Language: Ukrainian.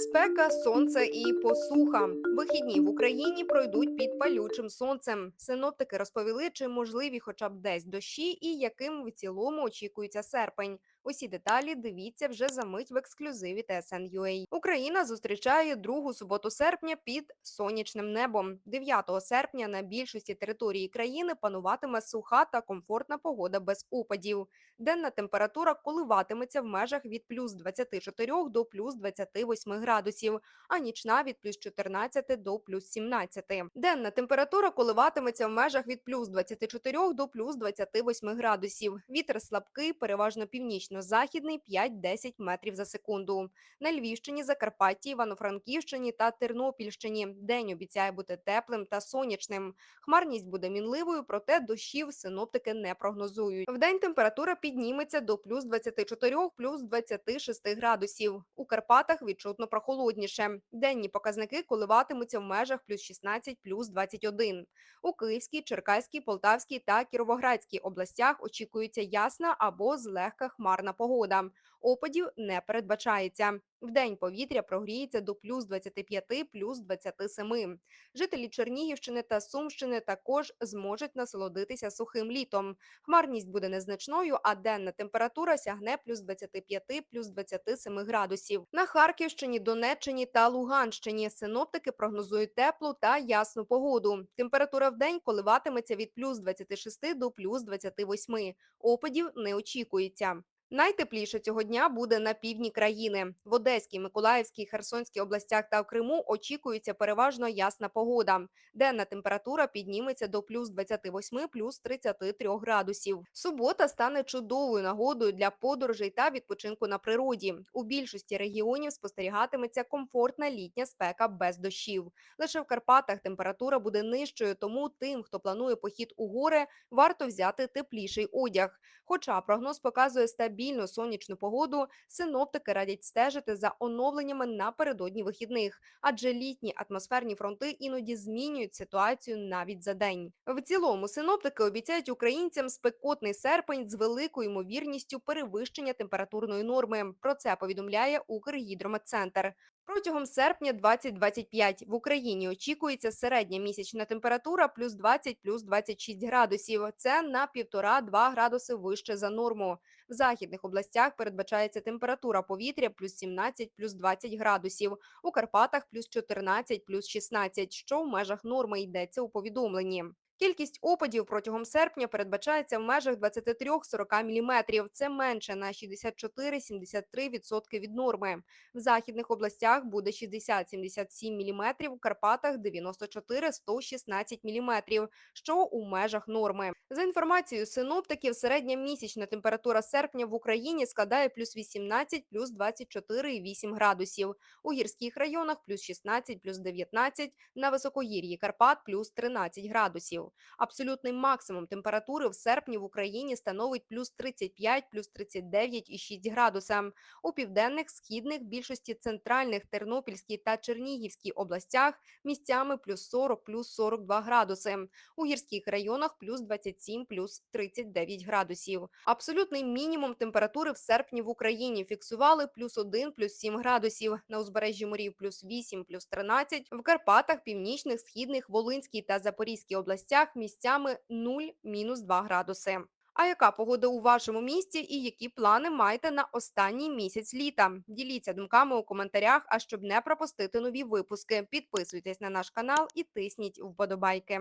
Спека, сонце і посуха. Вихідні в Україні пройдуть під палючим сонцем. Синоптики розповіли, чи можливі хоча б десь дощі і яким в цілому очікується серпень. Усі деталі дивіться вже за мить в ексклюзиві TSN.ua. Україна зустрічає другу суботу серпня під сонячним небом. 9 серпня на більшості території країни пануватиме суха та комфортна погода без опадів. Денна температура коливатиметься в межах від плюс 24 до плюс 28 градусів, а нічна від плюс 14 до плюс 17. Денна температура коливатиметься в межах від плюс 24 до плюс 28 градусів. Вітер слабкий, переважно північно-західний 5-10 метрів за секунду. На Львівщині, Закарпатті, Івано-Франківщині та Тернопільщині день обіцяє бути теплим та сонячним. Хмарність буде мінливою, проте дощів синоптики не прогнозують. Вдень температура підніметься до плюс 24, плюс 26 градусів. У Карпатах відчутно прохолодніше. Денні показники коливатимуться в межах плюс 16, плюс 21. У Київській, Черкаській, Полтавській та Кіровоградській областях очікується ясна або злегка хмарна погода. Опадів не передбачається. Вдень повітря прогріється до плюс 25, плюс 27. Жителі Чернігівщини та Сумщини також зможуть насолодитися сухим літом. Хмарність буде незначною, а денна температура сягне плюс 25, плюс 27 градусів. На Харківщині, Донеччині та Луганщині синоптики прогнозують теплу та ясну погоду. Температура в день коливатиметься від плюс 26 до плюс 28. Опадів не очікується. Найтепліше цього дня буде на півдні країни. В Одеській, Миколаївській, Херсонській областях та в Криму очікується переважно ясна погода. Денна температура підніметься до плюс 28, плюс 33 градусів. Субота стане чудовою нагодою для подорожей та відпочинку на природі. У більшості регіонів спостерігатиметься комфортна літня спека без дощів. Лише в Карпатах температура буде нижчою, тому тим, хто планує похід у гори, варто взяти тепліший одяг. Хоча прогноз показує стабільну сонячну погоду, синоптики радять стежити за оновленнями напередодні вихідних, адже літні атмосферні фронти іноді змінюють ситуацію навіть за день. В цілому синоптики обіцяють українцям спекотний серпень з великою ймовірністю перевищення температурної норми. Про це повідомляє Укргідрометцентр. Протягом серпня 2025 в Україні очікується середня місячна температура плюс 20 плюс 26 градусів. Це на 1,5-2 градуси вище за норму. В західних областях передбачається температура повітря плюс 17 плюс 20 градусів. У Карпатах плюс 14 плюс 16, що в межах норми йдеться у повідомленні. Кількість опадів протягом серпня передбачається в межах 23-40 мм. Це менше на 64-73% від норми. В західних областях буде 60-77 мм, в Карпатах 94-116 мм, що у межах норми. За інформацією синоптиків, середня місячна температура серпня в Україні складає плюс 18, плюс 24,8 градусів. У гірських районах плюс 16, плюс 19, на високогір'ї Карпат плюс 13 градусів. Абсолютний максимум температури в серпні в Україні становить плюс 35, плюс 39,6 градуса. У південних, східних, більшості центральних, Тернопільській та Чернігівській областях місцями плюс 40, плюс 42 градуси. У гірських районах плюс 27, плюс 39 градусів. Абсолютний мінімум температури в серпні в Україні фіксували плюс 1, плюс 7 градусів. На узбережжі морів плюс 8, плюс 13, в Карпатах, північних, східних, Волинській та Запорізькій областях місцями 0-2 градуси. А яка погода у вашому місті і які плани маєте на останній місяць літа? Діліться думками у коментарях. А щоб не пропустити нові випуски, підписуйтесь на наш канал і тисніть вподобайки.